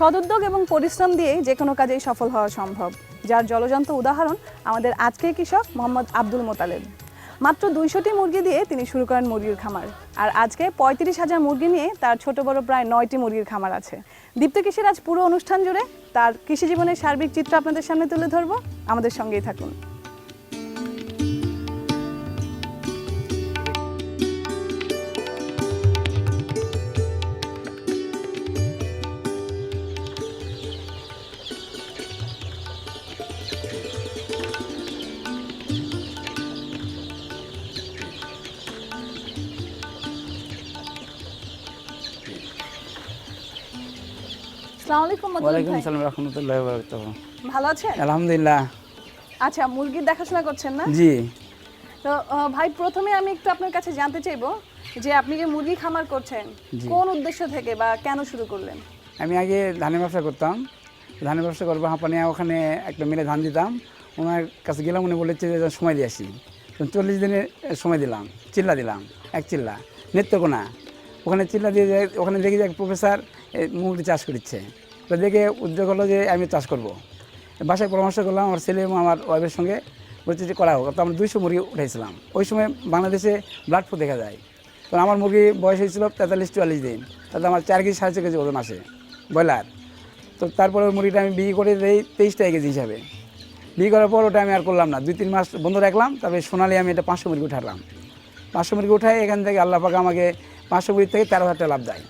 সদুদ্যোগ এবং পরিশ্রম দিয়ে যে কোনো কাজেই সফল হওয়া সম্ভব। যার জলজান্ত উদাহরণ আমাদের আজকের কৃষক মোহাম্মদ আব্দুল মোতালেব। মাত্র দুইশোটি মুরগি দিয়ে তিনি শুরু করেন মুরগির খামার। আর আজকে পঁয়ত্রিশ হাজার মুরগি নিয়ে তার ছোট বড় প্রায় নয়টি মুরগির খামার আছে। দীপ্ত কৃষির আজ পুরো অনুষ্ঠান জুড়ে তার কৃষি জীবনের সার্বিক চিত্র আপনাদের সামনে তুলে ধরবো। আমাদের সঙ্গেই থাকুন। আসসালামু আলাইকুম ওয়ালাইকুম। আসসালাম রহমতুল্লাহ বারাকাতুহু। ভালো আছেন? আলহামদুলিল্লাহ। আচ্ছা মুরগির দেখাশোনা করছেন না? জি। তো ভাই প্রথমে আমি একটু আপনার কাছে জানতে চাইব যে আপনি যে মুরগি খামার করছেন কোন উদ্দেশ্য থেকে বা কেন শুরু করলেন? আমি আগে ধানের ব্যবসা করতাম। ধানের ব্যবসা করব হাঁপানি ওখানে একটা মিলে ধান দিতাম। ওনার কাছে গেলাম উনি বলেছে যে সময় দিয়ে আসি। চল্লিশ দিনের সময় দিলাম চিল্লা দিলাম এক চিল্লা নেত্রকোনা। ওখানে চিল্লা দিয়ে ওখানে দেখি যে এক প্রফেসর মুরগি চাষ করছে তো দেখে উদ্যোগ হলো যে আমি চাষ করব। বাসায় পরামর্শ করলাম আমার ছেলে এবং আমার ওয়াইফের সঙ্গে বলছে যে করা হোক। তো আমরা দুইশো মুরগি উঠেছিলাম ওই সময় বাংলাদেশে ব্লাড ফ্লু দেখা যায়। তো আমার মুরগি বয়স হয়েছিল তেতাল্লিশ, চুয়াল্লিশ দিন। তাতে আমার চার কেজি, সাড়ে চার কেজি ওজন আসে ব্রয়লার। তো তারপরে মুরগিটা আমি বিক্রি করে দিই তেইশ টাকা কেজি হিসাবে। বিক্রি করার পর ওটা আমি আর করলাম না। দুই, তিন মাস বন্ধ রাখলাম। তারপরে সোনালি আমি এটা পাঁচশো মুরগি উঠালাম। পাঁচশো মুরগি উঠাই এখান থেকে আল্লাহ পাকা আমাকে পাঁচশো মুরগি থেকে তেরো হাজার টাকা লাভ দেয়।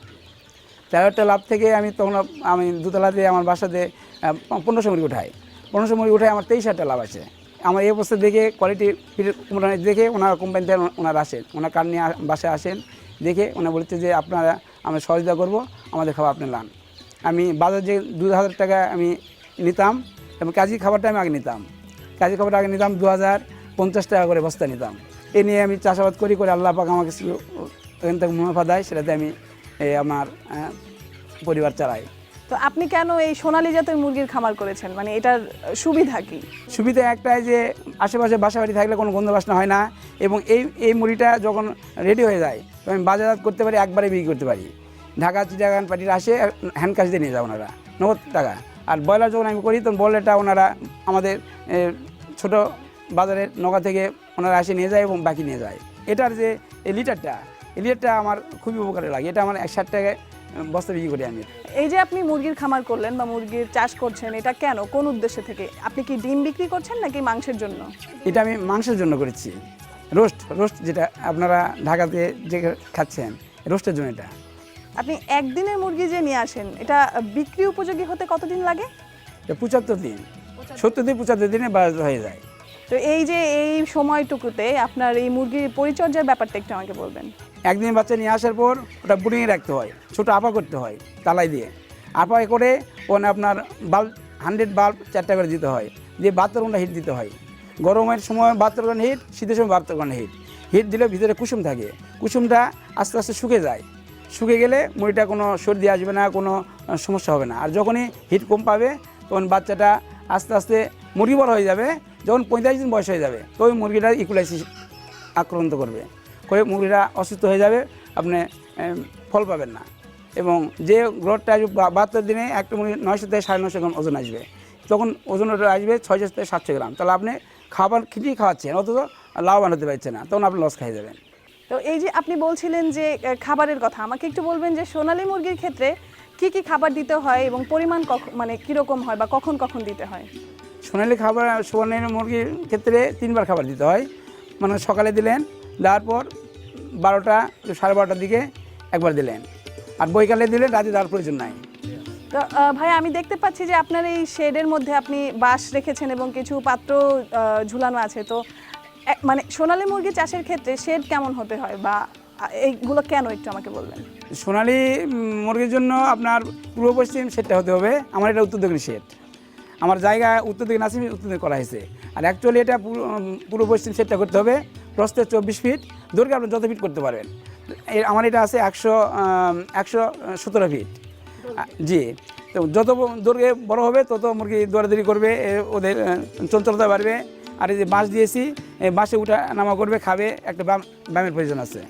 তেরো হাজার লাভ থেকে আমি তখন আমি দুতলাতে আমার বাসাতে পনেরোশো মুরগি উঠাই। পনেরোশো মুরগি উঠাই আমার তেইশ হাজার টাকা লাভ আছে আমার এই অবস্থা দেখে কোয়ালিটি দেখে ওনার কোম্পানিতে ওনারা আসেন। ওনার কার নিয়ে বাসায় আসেন, দেখে ওনারা বলছে যে আপনারা আমরা সহযোগিতা করব, আমাদের খাবার আপনি লান। আমি বাজার যে দু হাজার টাকা আমি নিতাম এবং কাজী খাবারটা আমি আগে নিতাম। কাজী খাবারটা আগে নিতাম দু হাজার পঞ্চাশ টাকা করে বস্তা নিতাম। এ নিয়ে আমি চাষাবাদ করি, করে আল্লাহ পাক আমাকে ওখান থেকে মুনাফা দেয়, সেটাতে আমি আমার পরিবার চালাই তো আপনি কেন এই সোনালী জাতের মুরগির খামার করেছেন? মানে এটার সুবিধা কি? সুবিধা একটাই যে আশেপাশে বাসা বাড়ি থাকলে কোনো গন্ধ বাসনা হয় না এবং এই এই মুড়িটা যখন রেডি হয়ে যায় তখন আমি বাজারজাত করতে পারি একবারে বিক্রি করতে পারি। ঢাকা চিটাগান পার্টির আসে হ্যান্ড কাজ দিয়ে নিয়ে যায় ওনারা। নগদ টাকা। আর ব্রয়লার যখন আমি করি তখন ব্রয়লারটা ওনারা আমাদের ছোট বাজারের নগা থেকে ওনারা আসে নিয়ে যায় এবং বাকি নিয়ে যায়। এটার যে এই লিটারটা এই লিটারটা আমার খুবই উপকারে লাগে। এটা আমার এক ষাট টাকায় বস্তা বিক্রি করি আমি। এই যে আপনি মুরগির খামার করলেন বা মুরগির চাষ করছেন এটা কেন? কোন উদ্দেশ্য থেকে? আপনি কি ডিম বিক্রি করছেন নাকি মাংসের জন্য? এটা আমি মাংসের জন্য করেছি। রোস্ট রোস্ট যেটা আপনারা ঢাকাতে যে খাচ্ছেন রোস্টের জন্য এটা। আপনি একদিনের মুরগি যে নিয়ে আসেন এটা বিক্রি উপযোগী হতে কতদিন লাগে? পঁচাত্তর দিন। সত্তর দিন পঁচাত্তর দিনে বাজার হয়ে যায়। তো এই যে এই সময়টুকুতে আপনার এই মুরগির পরিচর্যার ব্যাপারটা একটু আমাকে বলবেন। একদিন বাচ্চা নিয়ে আসার পর ওটা বুড়িয়ে রাখতে হয়, ছোটো আপা করতে হয় তালাই দিয়ে। আপা করে ওখানে আপনার বাল্ব হান্ড্রেড বাল্ব চারটা করে দিতে হয়, দিয়ে বাহাত্তর ঘণ্টা হিট দিতে হয়। গরমের সময় বাহাত্তর ঘণ্টা হিট শীতের সময় বাহাত্তর ঘণ্টা হিট হিট দিলে ভিতরে কুসুম থাকে, কুসুমটা আস্তে আস্তে শুকে যায়। শুকে গেলে মুড়িটা কোনো সর্দি আসবে না, কোনো সমস্যা হবে না। আর যখনই হিট কম পাবে, তখন বাচ্চাটা আস্তে আস্তে মুরগি বড় হয়ে যাবে, যখন পঁয়তাল্লিশ দিন বয়স হয়ে যাবে তো ওই মুরগিটা ইকুলাইসিস আক্রান্ত করবে। করে মুরগিটা অসুস্থ হয়ে যাবে আপনি ফল পাবেন না। এবং যে গ্রোথটা আসবে বাহাত্তর দিনে একটা মুরগি নয়শো থেকে সাড়ে নশো গ্রাম ওজন আসবে। তখন ওজন ওটা আসবে ছয়শো থেকে সাতশো গ্রাম। তাহলে আপনি খাবার খিটিয়ে খাওয়াচ্ছেন অথচ লাভবান হতে পারছে না তখন আপনি লস খাই যাবেন। তো এই যে আপনি বলছিলেন যে খাবারের কথা আমাকে একটু বলবেন যে সোনালী মুরগির ক্ষেত্রে কি কি খাবার দিতে হয় এবং পরিমাণ মানে কীরকম হয় বা কখন কখন দিতে হয়? সোনালি খাবার সোনালি মুরগির ক্ষেত্রে তিনবার খাবার দিতে হয়। মানে সকালে দিলেন দেওয়ার পর বারোটা সাড়ে বারোটার দিকে একবার দিলেন। আর বৈকালে দিলে রাতে দেওয়ার প্রয়োজন নাই। তো ভাই আমি দেখতে পাচ্ছি যে আপনার এই শেডের মধ্যে আপনি বাঁশ রেখেছেন এবং কিছু পাত্র ঝুলানো আছে। তো মানে সোনালী মুরগি চাষের ক্ষেত্রে শেড কেমন হতে হয় বা এইগুলো কেন একটু আমাকে বলবেন? সোনালি মুরগির জন্য আপনার পূর্ব পশ্চিম শেডটা হতে হবে। আমার এটা উত্তর দক্ষিণ শেড। আমার জায়গা উত্তর দক্ষিণ আসি উত্তর দক্ষিণ করা হয়েছে। আর অ্যাকচুয়ালি এটা পূর্ব পশ্চিম শেডটা করতে হবে। প্রস্তে চব্বিশ ফিট দৈর্ঘ্যে আপনি যত ফিট করতে পারবেন। আমার এটা আছে একশো একশো সতেরো ফিট জি। তো যত দৈর্ঘ্যে বড় হবে তত মুরগি দৌড়াদৌড়ি করবে ওদের চঞ্চলতা বাড়বে। আর এই যে বাঁশ দিয়েছি এই বাঁশে উঠা নামা করবে খাবে একটা বাম ব্যায়ামের প্রয়োজন আছে।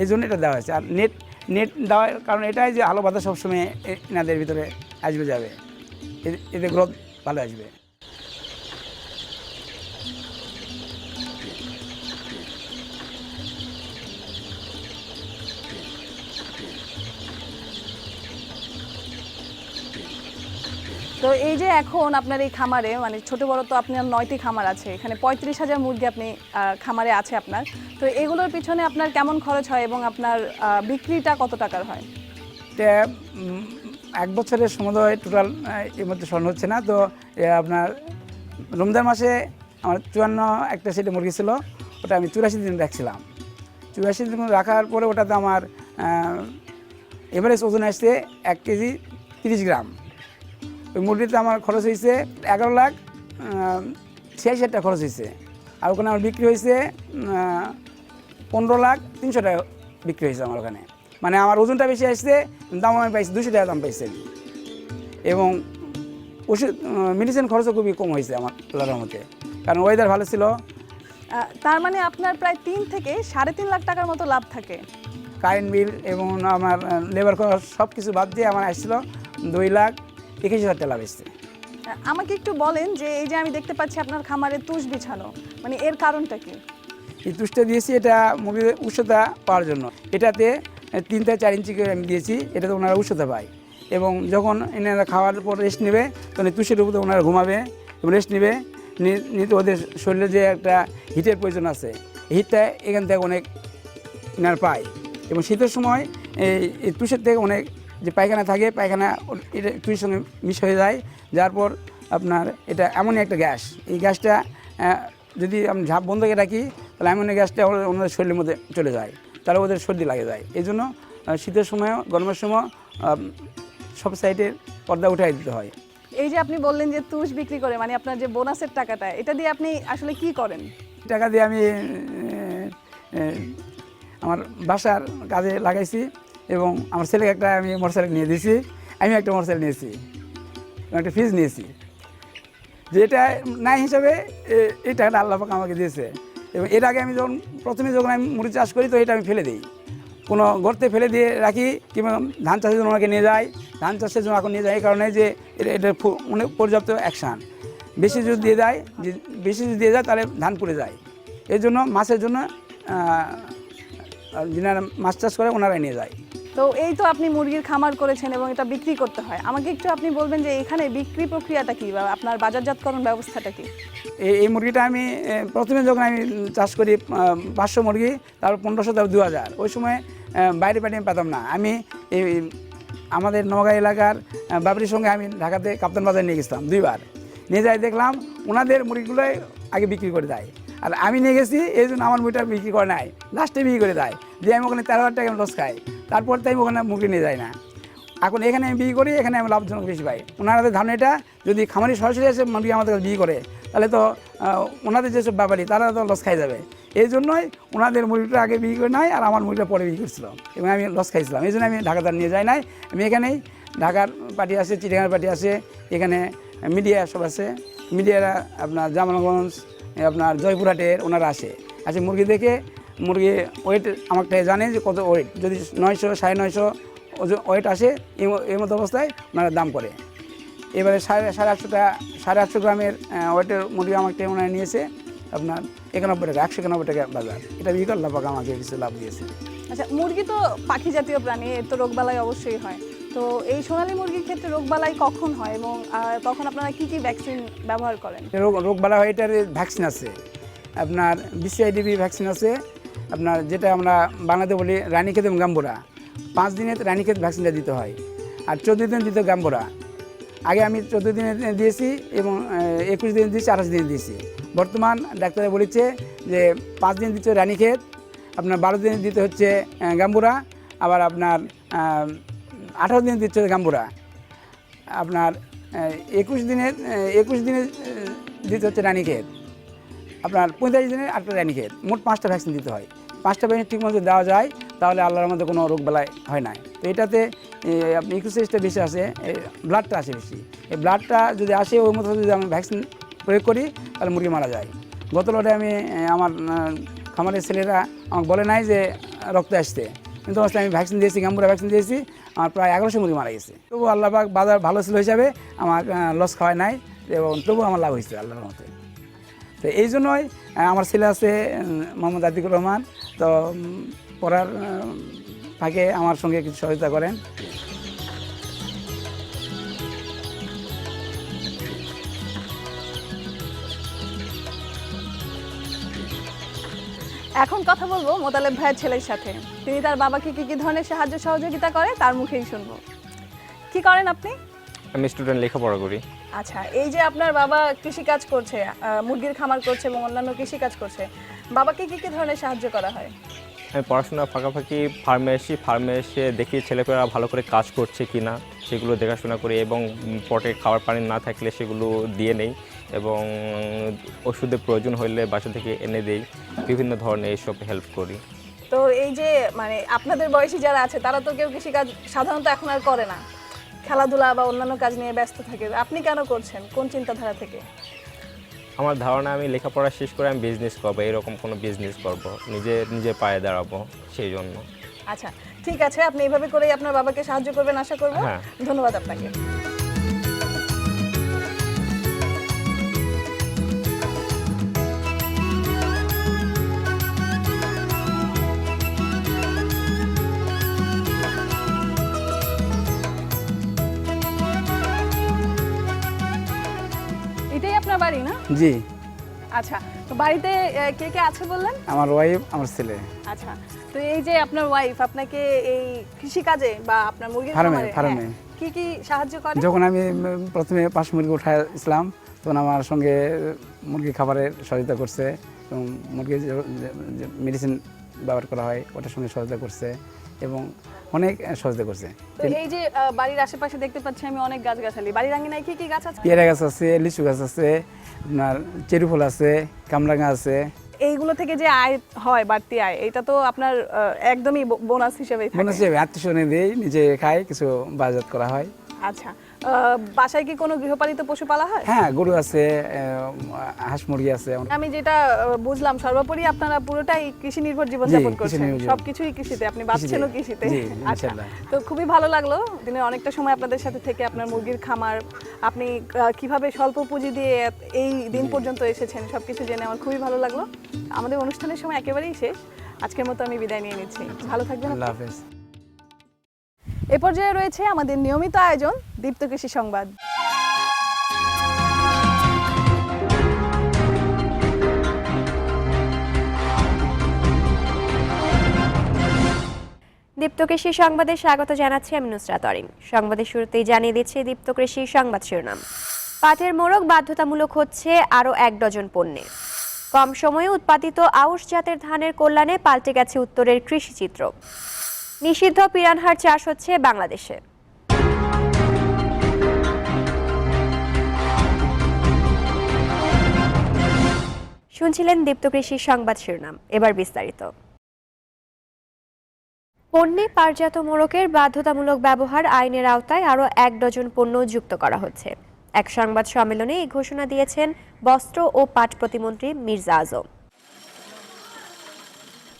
এই জন্য এটা দেওয়া হয়েছে। আর নেট নেট দেওয়ার কারণ এটাই যে আলো বাতাস সবসময় এনাদের ভিতরে আসবে যাবে। এতে গ্রোথ ভালো আসবে। তো এই যে এখন আপনার এই খামারে মানে ছোট বড় তো আপনার নয়টি খামার আছে, এখানে পঁয়ত্রিশ হাজার মুরগি আপনি খামারে আছে আপনার। তো এগুলোর পিছনে আপনার কেমন খরচ হয় এবং আপনার বিক্রিটা কত টাকার হয়? এক বছরের সমুদয় টোটাল এর মধ্যে স্বর্ণ হচ্ছে না। তো আপনার রমজান মাসে আমার চুয়ান্ন একটা সেটে মুরগি ছিল, ওটা আমি চুরাশি দিন রাখছিলাম। চুরাশি দিন রাখার পরে ওটাতে আমার এভারেজ ওজন আসছে এক কেজি তিরিশ গ্রাম। ওই মুরগিতে আমার খরচ হয়েছে এগারো লাখ ছিয়াশি হাজার টাকা খরচ হয়েছে আর ওখানে আমার বিক্রি হয়েছে পনেরো লাখ তিনশো টাকা বিক্রি হয়েছে আমার ওখানে। মানে আমার ওজনটা বেশি আসছে দাম আমি পাইছি দুশো টাকা দাম পাইছি। এবং ওষুধ মেডিসিন খরচও খুবই কম হয়েছে আমার আল্লাহর মতে কারণ ওয়েদার ভালো ছিল। তার মানে আপনার প্রায় তিন থেকে সাড়ে তিন লাখ টাকার মতো লাভ থাকে। কারেন্ট বিল এবং আমার লেবার খরচ সব কিছু বাদ দিয়ে আমার আসছিল দুই লাখ একুশ হাজার টাকা লাভ আমাকে একটু বলেন যে এই যে আমি দেখতে পাচ্ছি আপনার খামারে তুষ বিছানো মানে এর কারণটা কি? এই তুষটা দিয়েছি এটা মুরগিদের উষ্ণতা পাওয়ার জন্য। এটাতে তিন থেকে চার ইঞ্চি করে আমি দিয়েছি এটাতে ওনারা উষ্ণতা পায়। এবং যখন এনারা খাওয়ার পর রেস্ট নেবে তখন তুষের উপরে ওনারা ঘুমাবে এবং রেস্ট নেবে। নিতে ওদের শরীরে যে একটা হিটের প্রয়োজন আছে হিটটা এখান থেকে অনেক এনার পায়। এবং শীতের সময় এই তুষের থেকে অনেক যে পায়খানা থাকে পায়খানা এটা তুষের সঙ্গে মিশ হয়ে যায় যার পর আপনার এটা এমনই একটা গ্যাস। এই গ্যাসটা যদি আমি ঝাঁপ বন্ধ করে রাখি তাহলে এমন গ্যাসটা ওনাদের শরীরের মধ্যে চলে যায় তাহলে ওদের সর্দি লাগে যায়। এই জন্য শীতের সময়ও গরমের সময় সব সাইডের পর্দা উঠাই দিতে হয়। এই যে আপনি বললেন যে তুষ বিক্রি করে মানে আপনার যে বোনাসের টাকাটা এটা দিয়ে আপনি আসলে কি করেন? টাকা দিয়ে আমি আমার বাসার কাজে লাগাইছি। এবং আমার ছেলেকে একটা আমি মোটরসাইকেল নিয়ে দিয়েছি, আমি একটা মোটরসাইকেল নিয়েছি একটা ফ্রিজ নিয়েছি। যেটা নাই হিসাবে এই টাকাটা আল্লাপাক আমাকে দিয়েছে। এবং এর আগে আমি যখন, প্রথমে যখন আমি মুড়ি চাষ করি, তো এটা আমি ফেলে দিই। কোনো গর্তে ফেলে দিয়ে রাখি, কিংবা ধান চাষের জন্য আমাকে নিয়ে যায় ধান চাষের জন্য এখন নিয়ে যায় এই কারণে যে এটা এটা মানে পর্যাপ্ত অ্যাকশান। বেশি যদি দিয়ে যায় যে, বেশি যদি দিয়ে যায় তাহলে ধান পুড়ে যায়। এর জন্য, মাছের জন্য যিনারা মাছ চাষ করে, ওনারাই নিয়ে যায়। তো এই তো আপনি মুরগির খামার করেছেন এবং এটা বিক্রি করতে হয়। আমাকে একটু আপনি বলবেন যে এখানে বিক্রি প্রক্রিয়াটা কী বা আপনার বাজারজাতকরণ ব্যবস্থাটা কি? এই মুরগিটা আমি প্রথমে যখন আমি চাষ করি পাঁচশো মুরগি, তারপর পনেরোশো, তারপর দু হাজার ওই সময় বাইরে বাইরে আমি পেতাম না। আমি এই আমাদের নওগাঁ এলাকার বাবরির সঙ্গে আমি ঢাকাতে কাপ্তান বাজার নিয়ে গেছিলাম দুইবার। নিয়ে যাই দেখলাম, ওনাদের মুরগিগুলোই আগে বিক্রি করে দেয়। আর আমি নিয়ে গেছি, এই জন্য আমার মুরগিটা বিক্রি করে নাই। লাস্টে বিক্রি করে দেয়। দিয়ে আমি ওখানে তেরো হাজার টাকা লস খাই। তারপর তাই ওখানে মুরগি নিয়ে যাই না। এখন এখানে আমি বিক্রি করি, এখানে আমি লাভজনক বেশি পাই। ওনাদের ধারণা এটা, যদি খামারি সরাসরি এসে মুরগি আমাদের কাছে বিক্রি করে, তাহলে তো ওনাদের যেসব ব্যাপারী, তারা তো লস খাই যাবে। এই জন্যই ওনাদের মুরগিটা আগে বিক্রি করে নাই, আর আমার মুরগিটা পরে বিক্রি করছিল। এবং আমি লস খাইছিলাম। এই জন্য আমি ঢাকা তার নিয়ে যাই নাই। আমি এখানেই ঢাকার পার্টি আছে, চিড়িয়াখানার পার্টি আছে, এখানে মিডিয়া সব আছে। মিডিয়ারা আপনার জামালগঞ্জ আপনার জয়পুরহাটের ওনারা আসে। আসে মুরগি দেখে মুরগি ওয়েট আমাকে জানে যে কত ওয়েট যদি নয়শো, সাড়ে নয়শো ওয়েট আসে, এই মতো অবস্থায় ওনারা দাম করে। এবারে সাড়ে সাড়ে আটশো টাকা সাড়ে আটশো গ্রামের ওয়েটের মুরগি আমাকে ওনারা নিয়েছে আপনার একানব্বই টাকা, একশো একানব্বই টাকা বাজার। এটা বিকল লাভ আমাকে কিছু লাভ দিয়েছে। আচ্ছা মুরগি তো পাখি জাতীয় প্রাণী, এর তো রোগবালাই অবশ্যই হয়। তো এই সোনালী মুরগির ক্ষেত্রে রোগবালাই কখন হয় এবং তখন আপনারা কি কি ভ্যাকসিন ব্যবহার করেন? রোগ রোগ বালা হয়, এটার ভ্যাকসিন আছে। আপনার বিসিআইডিবি ভ্যাকসিন আছে, আপনার যেটা আমরা বাংলাতে বলি রানীক্ষেত এবং গাম্বুরা। পাঁচ দিনে রানীক্ষেত ভ্যাকসিনটা দিতে হয়, আর চোদ্দ দিন দিত গাম্বুরা। আগে আমি চোদ্দ দিনে দিয়েছি এবং একুশ দিন দিয়েছি, আঠাশ দিন দিয়েছি। বর্তমান ডাক্তারে বলেছে যে পাঁচ দিন দিচ্ছে রানীক্ষেত আপনার বারো দিন দিতে হচ্ছে গাম্বুরা, আবার আপনার আঠারো দিন দিচ্ছে গাম্বুরা। আপনার একুশ দিনে একুশ দিনে দিতে হচ্ছে রানীক্ষেত আপনার পঁয়তাল্লিশ দিনে আটটা রানীক্ষেত মোট পাঁচটা ভ্যাকসিন দিতে হয়। পাঁচটা ভ্যাকসিন ঠিকমতো দেওয়া যায়, তাহলে আল্লাহর মধ্যে কোনো রোগ বেলায় হয় না তো এটাতে আপনি ইকুসাইজটা বেশি আসে ব্লাডটা আসে বেশি। এই ব্লাডটা যদি আসে, ওই মতো যদি আমি ভ্যাকসিন প্রয়োগ করি, তাহলে মুরগি মারা যায়। গত লটে আমি আমার খামারের ছেলেরা আমাকে বলে নাই যে রক্ত আসতে কিন্তু আসলে আমি ভ্যাকসিন দিয়েছি, গাম্বুরা ভ্যাকসিন দিয়েছি, আমার প্রায় এগারোশো মুরগি মারা গেছে। তবু আল্লাহবাক বাজার ভালো ছিল হিসাবে আমার লস খাওয়ায় নাই, এবং তবু আমার লাভ হয়েছে আল্লাহর মতে তো এই জন্যই আমার ছেলে আছে মোহাম্মদ আতিকুর রহমান। তো পড়ার ফাঁকে আমার সঙ্গে কিছু সহযোগিতা করেন। এখন কথা বলব মোতালেব ভাইয়ের ছেলের সাথে। তিনি তার বাবাকে কি কি ধরনের সাহায্য সহযোগিতা করে তার মুখেই শুনব। কি করেন আপনি? আমি স্টুডেন্ট লেখাপড়া করি। আচ্ছা এই যে আপনার বাবা কৃষি কাজ করছে মুরগির খামার করছে এবং অন্যান্য কৃষি কাজ করছে বাবাকে কি কি ধরনের সাহায্য করা হয়? আমি পড়াশোনার ফাঁকাফাঁকি ফার্মে এসি ফার্মে এসে দেখি ছেলেপেলেরা ভালো করে কাজ করছে কি না সেগুলো দেখাশোনা করি এবং পটে খাওয়ার পানি না থাকলে সেগুলো দিয়ে নেই। এবং ওষুধের প্রয়োজন হলে বাসা থেকে এনে দেই। বিভিন্ন ধরনের এইসব হেল্প করি। তো এই যে মানে আপনাদের বয়সী যারা আছে তারা তো কেউ কৃষিকাজ সাধারণত এখন আর করে না। খেলাধুলা বা অন্যান্য কাজ নিয়ে ব্যস্ত থাকে। আপনি কেন করছেন? কোন চিন্তাধারা থেকে? আমার ধারণা আমি লেখাপড়া শেষ করে আমি বিজনেস করব এরকম কোনো বিজনেস করব। নিজে নিজে পায়ে দাঁড়াবো সেই জন্য। আচ্ছা ঠিক আছে। আপনি এভাবে করেই আপনার বাবাকে সাহায্য করবেন আশা করব। হ্যাঁ। ধন্যবাদ আপনাকে। জি। আচ্ছা তো বাড়িতে কে কে আছে বললেন? আমার ওয়াইফ আমার ছেলে। আচ্ছা তো এই যে আপনার ওয়াইফ আপনাকে এই কৃষি কাজে বা আপনার মুরগির ফার্মে, ফার্মে। হ্যাঁ, কি কি সাহায্য করে? যখন আমি প্রথমে পাঁচ মুরগি উঠায় ইসলাম তখন আমার সঙ্গে মুরগি খাবারের সহযোগিতা করছে এবং মুরগির মেডিসিন ব্যবহার করা হয় ওটার সঙ্গে সহযোগিতা করছে এবং অনেক সহযোগিতা করছে। তো এই যে বাড়ির আশেপাশে দেখতে পাচ্ছি আমি অনেক গাছগাছালি। বাড়ির আঙিনায় কি কি গাছ আছে? পেয়ারা গাছ আছে লিচু গাছ আছে আপনার চেরুফল আছে কামরাঙা আছে। এইগুলো থেকে যে আয় হয় বাড়তি আয় এটা তো আপনার একদমই বোনাস হিসেবে বোনাস হিসেবে আত্মীয় স্বজনে নিজে খাই কিছু বাজার করা হয়। আচ্ছা। বাসায় কি কোনো গৃহপালিত পশু পালা হয়? হ্যাঁ গরু আছে হাঁস মুরগি আছে। আমি যেটা বুঝলাম সর্বোপরি আপনারা পুরোটাই কৃষি নির্ভর জীবন যাপন করছেন। সবকিছুই কৃষিতে আপনি বাঁচছেনও কৃষিতে। আচ্ছা তো খুবই ভালো লাগল। দিনের অনেকটা সময় আপনাদের সাথে থেকে আপনার মুরগির খামার আপনি কীভাবে স্বল্প পুঁজি দিয়ে এই দিন পর্যন্ত এসেছেন সবকিছু জেনে আমার খুবই ভালো লাগল। আমাদের অনুষ্ঠানের সময় একেবারেই শেষ। আজকের মতো আমি বিদায় নিয়ে নিচ্ছি। ভালো থাকবেন। আল্লাহ হাফেজ। এ পর্যায়ে রয়েছে আমাদের নিয়মিত আয়োজন, দীপ্ত কৃষি সংবাদ। দীপ্ত কৃষি সংবাদে স্বাগত জানাচ্ছি আমি নুসরাত অরিন। সংবাদের শুরুতেই জানিয়ে দিচ্ছি দীপ্ত কৃষি সংবাদ শিরোনাম। পাটের মোড়ক বাধ্যতামূলক হচ্ছে আরও এক ডজন পণ্যে কম সময়ে উৎপাদিত আউশ জাতের ধানের কল্যাণে পাল্টে গেছে উত্তরের কৃষিচিত্র। নিষিদ্ধ পিরানহার চাষ হচ্ছে বাংলাদেশে। শুনছিলেন দীপ্ত কৃষি সংবাদ শিরোনাম। এবার বিস্তারিত। পণ্যে পারজাত মোড়কের বাধ্যতামূলক ব্যবহার আইনের আওতায় আরও এক ডজন পণ্য যুক্ত করা হচ্ছে। এক সংবাদ সম্মেলনে এই ঘোষণা দিয়েছেন বস্ত্র ও পাট প্রতিমন্ত্রী মির্জা আজম।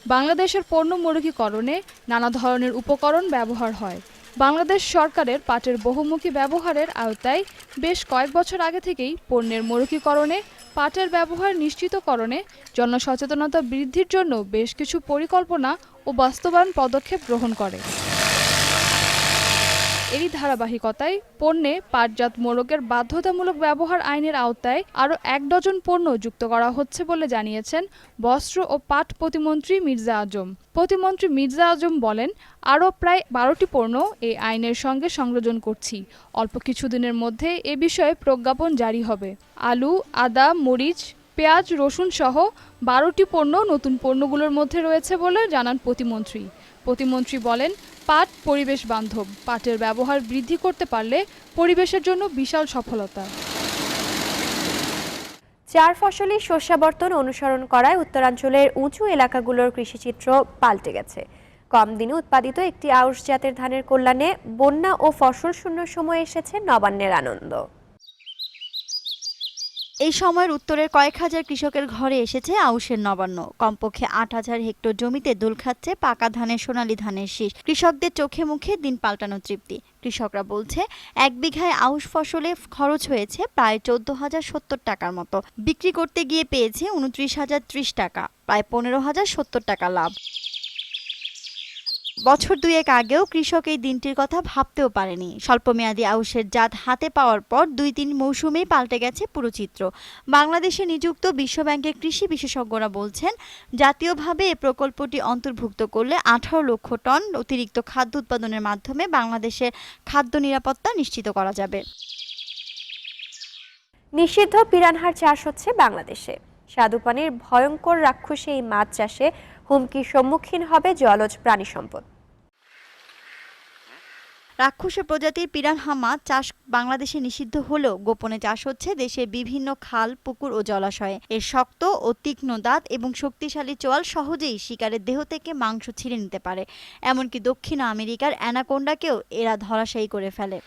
বাংলাদেশের পণ্য মরুকীকরণে নানা ধরনের উপকরণ ব্যবহার হয়। বাংলাদেশ সরকারের পাটের বহুমুখী ব্যবহারের আওতায় বেশ কয়েক বছর আগে থেকেই পণ্যের মরুকীকরণে পাটের ব্যবহার নিশ্চিতকরণে জনসচেতনতা বৃদ্ধির জন্য বেশ কিছু পরিকল্পনা ও বাস্তবায়ন পদক্ষেপ গ্রহণ করে। এরই ধারাবাহিকতায় পণ্যে পাটজাত মোড়কের বাধ্যতামূলক ব্যবহার আইনের আওতায় আরও এক ডজন পণ্য যুক্ত করা হচ্ছে বলে জানিয়েছেন বস্ত্র ও পাট প্রতিমন্ত্রী মির্জা আজম। প্রতিমন্ত্রী মির্জা আজম বলেন, আরও প্রায় বারোটি পণ্য এই আইনের সঙ্গে সংযোজন করছি। অল্প কিছুদিনের মধ্যে এ বিষয়ে প্রজ্ঞাপন জারি হবে। আলু, আদা, মরিচ, পেঁয়াজ, রসুন সহ বারোটি পণ্য নতুন পণ্যগুলোর মধ্যে রয়েছে বলে জানান প্রতিমন্ত্রী। প্রতিমন্ত্রী বলেন, পাট পরিবেশ বান্ধব। পাটের ব্যবহার বৃদ্ধি করতে পারলে পরিবেশের জন্য বিশাল সফলতা। চার ফসলি শস্যাবর্তন অনুসরণ করায় উত্তরাঞ্চলের উঁচু এলাকাগুলোর কৃষিচিত্র পাল্টে গেছে। কম দিনে উৎপাদিত একটি আউশ জাতের ধানের কল্যাণে বন্যা ও ফসল শূন্য সময়ে এসেছে নবান্নের আনন্দ। এই সময়ের উত্তরের কয়েক হাজার কৃষকের ঘরে এসেছে আউশের নবান্ন। কমপক্ষে আট হাজার হেক্টর জমিতে দোল খাচ্ছে পাকা ধানের সোনালী ধানের শীষ। কৃষকদের চোখে মুখে দিন পাল্টানো তৃপ্তি। কৃষকরা বলছে, এক বিঘায় আউশ ফসলে খরচ হয়েছে প্রায় চোদ্দ হাজার সত্তর টাকার মতো। বিক্রি করতে গিয়ে পেয়েছে উনত্রিশ হাজার ত্রিশ টাকা, প্রায় পনেরো হাজার সত্তর টাকা লাভ। বছর দুয়েক আগেও কৃষক এই দিনটির কথা ভাবতেও পারেনি। স্বল্পমেয়াদী আউশের জাত হাতে পাওয়ার পর দুই তিন মৌসুমেই পাল্টে গেছে পুরো চিত্র। বাংলাদেশে নিযুক্ত বিশ্বব্যাংকের কৃষি বিশেষজ্ঞরা বলছেন, জাতীয়ভাবে এ প্রকল্পটি অন্তর্ভুক্ত করলে আঠারো লক্ষ টন অতিরিক্ত খাদ্য উৎপাদনের মাধ্যমে বাংলাদেশের খাদ্য নিরাপত্তা নিশ্চিত করা যাবে। নিষিদ্ধ পিরানহার চাষ হচ্ছে বাংলাদেশে। স্বাদুপানির ভয়ঙ্কর রাক্ষসী এই মাছ চাষে হুমকির সম্মুখীন হবে জলজ প্রাণী সম্পদ রাক্ষসের প্রজাতির পিরানহামা চাষ বাংলাদেশে নিষিদ্ধ হলেও গোপনে চাষ হচ্ছে দেশের বিভিন্ন খাল, পুকুর ও জলাশয়ে। এর শক্ত ও তীক্ষ্ণ দাঁত এবং শক্তিশালী চোয়াল সহজেই শিকারের দেহ থেকে মাংস ছিঁড়ে নিতে পারে। এমনকি দক্ষিণ আমেরিকার অ্যানাকোন্ডাকেও এরা ধরাশায়ী করে ফেলে।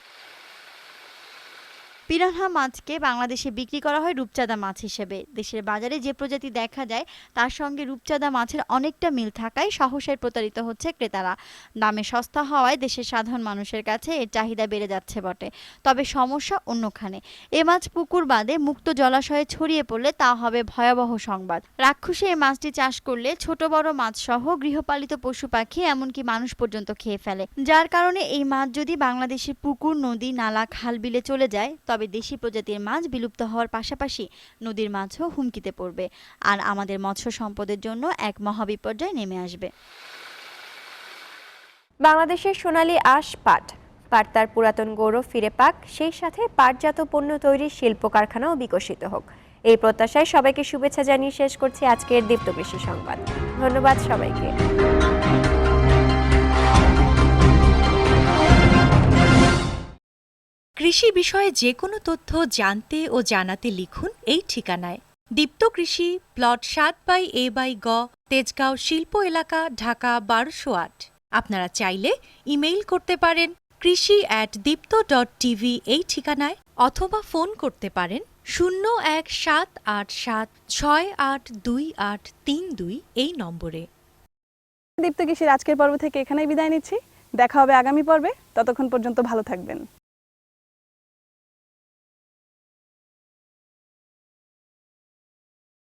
পিরানহা মাছকে বাংলাদেশে বিক্রি করা হয় রূপচাঁদা মাছ হিসেবে। দেশের বাজারে যে প্রজাতি দেখা যায়, তার সঙ্গে রূপচাঁদা মাছের অনেকটা মিল থাকায় সহসায় প্রতারিত হচ্ছে ক্রেতারা। দামে সস্তা হওয়ায় দেশের সাধারণ মানুষের কাছে এর চাহিদা বেড়ে যাচ্ছে বটে। তবে সমস্যা অন্যখানে। এ মাছ পুকুর বাদে মুক্ত জলাশয়ে ছড়িয়ে পড়লে তা হবে ভয়াবহ সংবাদ। রাক্ষসে এই মাছটি চাষ করলে ছোট বড় মাছ সহ গৃহপালিত পশু পাখি এমনকি মানুষ পর্যন্ত খেয়ে ফেলে। যার কারণে এই মাছ যদি বাংলাদেশের পুকুর, নদী, নালা, খাল বিলে চলে যায় তবে দেশি প্রজাতির মাছ বিলুপ্ত হওয়ার পাশাপাশি নদীর মাছও হুমকিতে পড়বে। আর আমাদের মৎস্য সম্পদের জন্য এক মহাবিপর্যয় নেমে আসবে। বাংলাদেশের সোনালী আঁশ পাট পাট তার পুরাতন গৌরব ফিরে পাক, সেই সাথে পাটজাত পণ্য তৈরির শিল্প কারখানাও বিকশিত হোক। এই প্রত্যাশায় সবাইকে শুভেচ্ছা জানিয়ে শেষ করছি আজকের দীপ্ত কৃষি সংবাদ। ধন্যবাদ সবাইকে। কৃষি বিষয়ে যে কোনো তথ্য জানতে ও জানাতে লিখুন এই ঠিকানায়। দীপ্ত কৃষি, প্লট সাত বাই এ বাই গ, তেজগাঁও শিল্প এলাকা, ঢাকা বারোশো আট। আপনারা চাইলে ইমেইল করতে পারেন কৃষি অ্যাট দীপ্ত ডট টিভি এই ঠিকানায় অথবা ফোন করতে পারেন শূন্য এক সাত আট সাত ছয় আট দুই আট তিন দুই এই নম্বরে। দীপ্ত কৃষির আজকের পর্ব থেকে এখানেই বিদায় নিচ্ছি। দেখা হবে আগামী পর্বে। ততক্ষণ পর্যন্ত ভালো থাকবেন।